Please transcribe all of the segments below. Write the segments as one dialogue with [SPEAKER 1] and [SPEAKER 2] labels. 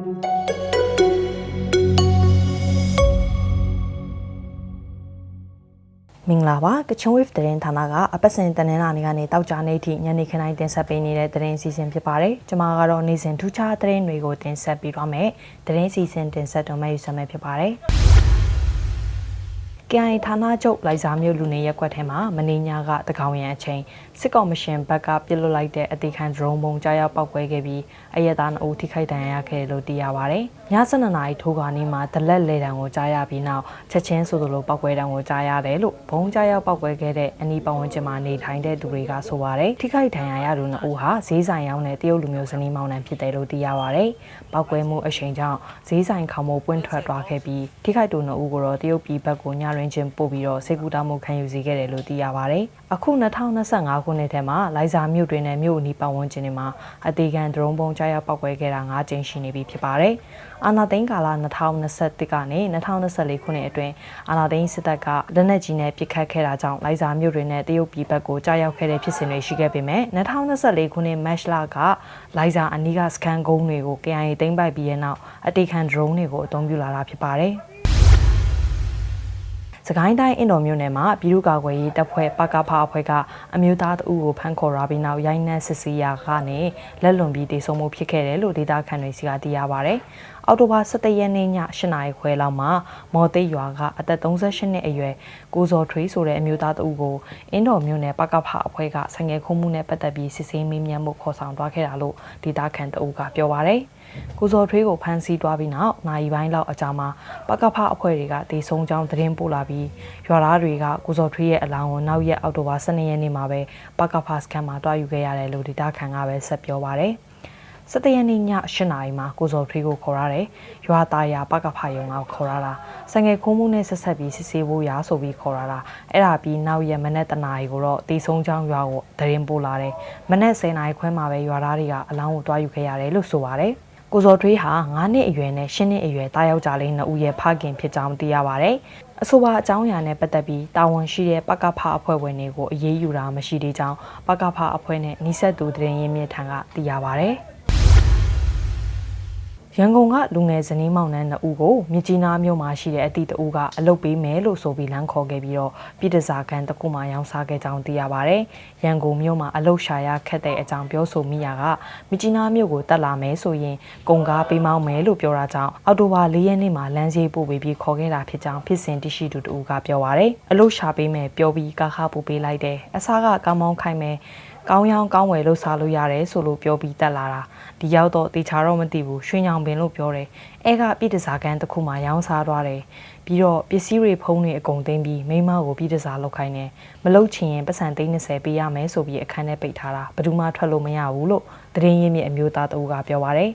[SPEAKER 1] မင်္ဂလာပါကချင် wave သတင်းဌာနကအပတ်စဉ်တနင်္လာနေ့ကနေတောက်ကြနေ့ထိညနေခင်းတိုင်းတင်ဆက်ပေးနေတဲ့သတင်းစီစဉ်ဖြစ်ပါတယ်ကျွန်မကတော့နေ့စဉ်ထူးခြားသတင်းတွေကိုတင်ဆက်ပေးသွားမယ်သတင်းစီစဉ်တင်ဆက်တော့မယ့်ယူဆမယ်ဖြစ်ပါတယ် KI ဌာနချုပ်လိုက်စားမြို့လူနေရက်ကွက်ထဲမှာမင်းညာကတကောင်ရန်အချိန်စစ်ကော်မရှင်ဘက်ကပြစ်လွတ်လိုက်တဲ့အသေးခံဒရုန်းပုံကြားရောက်ပောက်ကွဲခဲ့ပြီးအရက်သား2ဦးထိခိုက်ဒဏ်ရာရခဲ့တယ်လို့သိရပါဗျ။ ည7:00နာရီထိုးခါနီးမှာဒလက်လေတံကိုကြားရပြီးနောက်ချက်ချင်းဆိုသလိုပောက်ကွဲတံကိုကြားရတယ်လို့ဘုံကြားရောက်ပောက်ကွဲခဲ့တဲ့အနီးပတ်ဝန်းကျင်မှာနေထိုင်တဲ့သူတွေကဆိုပါတယ်။ထိခိုက်ဒဏ်ရာရသူ2ဦးဟာဈေးဆိုင်ရောက်တဲ့တရုတ်လူမျိုးဇနီးမောင်နှံဖြစ်တယ်လို့သိရပါဗျ။ပောက်ကွဲမှုအချိန်ကြောင့်ဈေးဆိုင်ခေါင်းမိုးပွင့်ထွက်သွားခဲ့ပြီးထိခိုက်သူ2ဦးကိုတော့တရုတ်ပြည်ဘက်ကိုညရင်းချင်းပို့ပြီးတော့စေကူတာမှုခံယူစီခဲ့တယ်လို့သိရပါတယ်။အခု2025ခုနှစ်ထဲမှာလိုင်ဇာမြို့တွင်နဲ့မြို့အနီးပတ်ဝန်းကျင်တွေမှာအသေးခံဒရုန်းပုံကြားရောက်ပောက်ကွဲခဲ့တာ9ကြိမ်ရှိနေပြီဖြစ်ပါတယ်။အာနာသိန်းကာလ2021ကနေ2024ခုနှစ်အတွင်းအာနာသိန်းစစ်တပ်ကလက်နက်ကြီးနဲ့ပစ်ခတ်ခဲ့တာကြောင့်လိုင်ဇာမြို့တွင်နဲ့တရုတ်ပြည်ဘက်ကိုကြားရောက်ခဲ့တဲ့ဖြစ်စဉ်တွေရှိခဲ့ပေမဲ့2024ခုနှစ်မတ်လကလိုင်ဇာအနီးကစကန်ကုန်းတွေကို KIA သိမ်းပိုက်ပြီးတဲ့နောက်အသေးခံဒရုန်းတွေကိုအသုံးပြုလာတာဖြစ်ပါတယ်။ စကိုင်းတိုင်းအင်တော်မြို့နယ်မှာပြည်သူ့ကာကွယ်ရေးတပ်ဖွဲ့ပကဖအဖွဲ့ကအမျိုးသားတအုပ်ကိုဖမ်းခေါ်ရာပြီးနောက်ရိုင်းနှက်စစ်စီယာကနေလက်လွန်ပြီးတေဆုံးမှုဖြစ်ခဲ့တယ်လို့ဒေတာခန်တွေစီကသိရပါဗျ။အောက်တိုဘာ17ရက်နေ့ည8နာရီခွဲလောက်မှာမော်သိတ်ရွာကအသက်38နှစ်အရွယ်ကိုဇော်ထွေးဆိုတဲ့အမျိုးသားတအုပ်ကိုအင်တော်မြို့နယ်ပကဖအဖွဲ့ကဆိုင်ငယ်ခုံမှုနဲ့ပတ်သက်ပြီးစစ်ဆေးမေးမြန်းမှုခေါ်ဆောင်သွားခဲ့တာလို့ဒေတာခန်တအုပ်ကပြောပါဗျ။ ကိုဇော်ထွေးကိုဖမ်းဆီးသွားပြီးနောက်နိုင်ပိုင်းလောက်အကြာမှာပကဖအဖွဲ့တွေကတေဆုံးကြောင်းသတင်းပို့လာပြီးရွာသားတွေကကိုဇော်ထွေးရဲ့အလောင်းကိုနောက်ရက်အောက်တိုဘာ12ရက်နေ့မှာပဲပကဖစကန်မှာတွားယူခဲ့ရတယ်လို့ဒေတာခန်ကပဲဆက်ပြောပါဗျ။စတရက်နေ့ည8နာရီမှာကိုဇော်ထွေးကိုခေါ်ရတယ်။ရွာသားရပကဖယုံကခေါ်ရတာ။ဆိုင်ငယ်ခုံးမှုနဲ့ဆက်ဆက်ပြီးစစ်ဆေးဖို့ရာဆိုပြီးခေါ်ရတာ။အဲ့ဒါပြီးနောက်ရက်မနေ့တနာရီကိုတော့တေဆုံးချောင်းရွာကိုတရင်ပို့လာတယ်။မနေ့10နာရီခွဲမှာပဲရွာသားတွေကအလောင်းကိုတွားယူခဲ့ရတယ်လို့ဆိုပါတယ်။ ကိုဇော်ထွေးဟာ9နှစ်အရွယ်နဲ့10နှစ်အရွယ်တာယောက်ျားလေး2ဦးရဲ့ဖခင်ဖြစ်ကြောင်းသိရပါဗျ။အဆိုပါအကြောင်းအရာနဲ့ပတ်သက်ပြီးတာဝန်ရှိတဲ့ပကဖအဖွဲ့ဝင်တွေကိုအရေးယူတာမရှိသေးကြောင်းပကဖအဖွဲ့နဲ့နှိဆက်သူတရင်ရင်းမြစ်ထံကသိရပါဗျ။ ရန်ကုန်ကလူငယ်ဇနီးမောင်နှံနှစ်ဦးကိုမြကြီးနားမြို့မှာရှိတဲ့အတီတအူးကအလုပ်ပေးမယ်လို့ဆိုပြီးလမ်းခေါ်ခဲ့ပြီးတော့ပြည်တစားကန်တစ်ခုမှရောင်းစားခဲ့ကြောင်းသိရပါဗျ။ရန်ကုန်မြို့မှာအလုပ်ရှာရခက်တဲ့အကြောင်းပြောဆိုမိရာကမြကြီးနားမြို့ကိုတက်လာမယ်ဆိုရင်ကုန်ကားပေးမောင်းမယ်လို့ပြောတာကြောင့်အော်တိုဘာ၄ရက်နေ့မှာလမ်းစည်းပို့ပေးပြီးခေါ်ခဲ့တာဖြစ်ကြောင်းဖြစ်စဉ်တရှိသူတအူးကပြောပါဗျ။အလုပ်ရှာပေးမယ်ပြောပြီးကားခါပို့ပေးလိုက်တယ်။အစားကကောင်းမောင်းခိုင်းမယ် ကောင်းရောင်းကောင်းဝယ်လို့စားလို့ရတယ်ဆိုလို့ပြောပြီးတက်လာတာဒီရောက်တော့တေချာတော့မသိဘူးရွှေညောင်ပင်လို့ပြောတယ်အဲကပြည်တစားကန်တစ်ခုမှရောင်းစားသွားတယ် ပြီးတော့ပစ္စည်းတွေဖုံးတွေအကုန်သိမ်းပြီးမိမကိုပြည်တစားလောက်ခိုင်းတယ်မလုတ်ချင်ရင်ပတ်စံသိန်း30ပေးရမယ်ဆိုပြီးအခန်းထဲပိတ်ထားတာဘယ်သူမှထွက်လို့မရဘူးလို့တရင်ရင်းမြစ်အမျိုးသားတအူးကပြောပါတယ်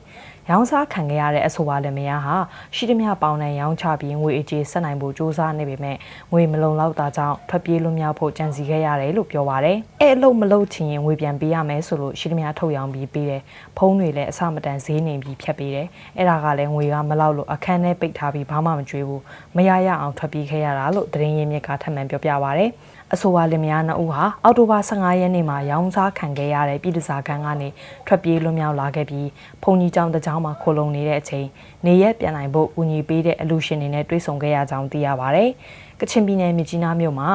[SPEAKER 1] ရောင်းစားခံခဲ့ရတဲ့အဆိုပါလက်မယားဟာရှိသမျှပေါင်နဲ့ရောင်းချပြီးငွေအကျေဆက်နိုင်ဖို့စူးစမ်းနေပေမဲ့ငွေမလုံလောက်တာကြောင့်ထွက်ပြေးလွတ်မြောက်ဖို့ကြံစည်ခဲ့ရတယ်လို့ပြောပါတယ်။အဲအလုပ်မလုပ်ချင်ရင်ငွေပြန်ပေးရမယ်ဆိုလို့ရှိသမျှထုတ်ရောင်းပြီးပေးတယ်။ဖုန်းတွေလည်းအဆမတန်ဈေးနေပြီးဖြတ်ပေးတယ်။အဲ့ဒါကလည်းငွေကမလောက်လို့အခန်းထဲပိတ်ထားပြီးဘာမှမကြွေးဘူး။မရရအောင်ထွက်ပြေးခဲ့ရတာလို့သတင်းရင်းမြစ်ကထပ်မံပြောပြပါတယ်။အဆိုပါလင်မယားနှစ်ဦးဟာအောက်တိုဘာ15ရက်နေ့မှာရောင်းစားခံခဲ့ရတဲ့ပြည်တစားခန်းကနေထွက်ပြေးလွတ်မြောက်လာခဲ့ပြီးဖုန်ကြီးကျောင်းတစ်ကျောင်းမှာခိုလုံနေတဲ့အချိန်နေရက်ပြန်နိုင်ဖို့ဦးညီပေးတဲ့အလူရှင်တွေနဲ့တွေ့ဆုံခဲ့ရကြောင်းသိရပါဗျ။ကချင်ပြည်နယ်မြကြီးနားမြို့မှာ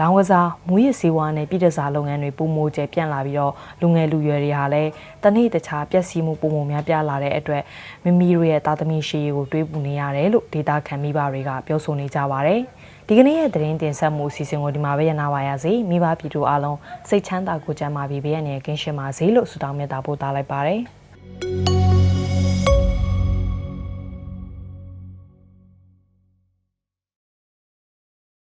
[SPEAKER 1] လောင်းကစားမူရစ်စေဝါနဲ့ပြည်တစားလုပ်ငန်းတွေပုံမိုကျပြန့်လာပြီးတော့လူငယ်လူရွယ်တွေဟာလည်းတနေ့တခြားပျက်စီးမှုပုံမများပြားလာတဲ့အတွက်မိမိတို့ရဲ့သားသမီးရှေးကိုတွေးပူနေရတယ်လို့ဒေတာခံမိဘတွေကပြောဆိုနေကြပါတယ်။ ဒီကနေ့ရဲ့သတင်းတင်ဆက်မှုအစီအစဉ်ကိုဒီမှာပဲရနာပါရစေမိဘပြည်သူအားလုံးစိတ်ချမ်းသာကိုကြမ်းပါပြီးဘေးရန်ရဲ့ကင်းရှင်းပါစေလို့ဆုတောင်းမြတ်တာပို့သားလိုက်ပါတယ်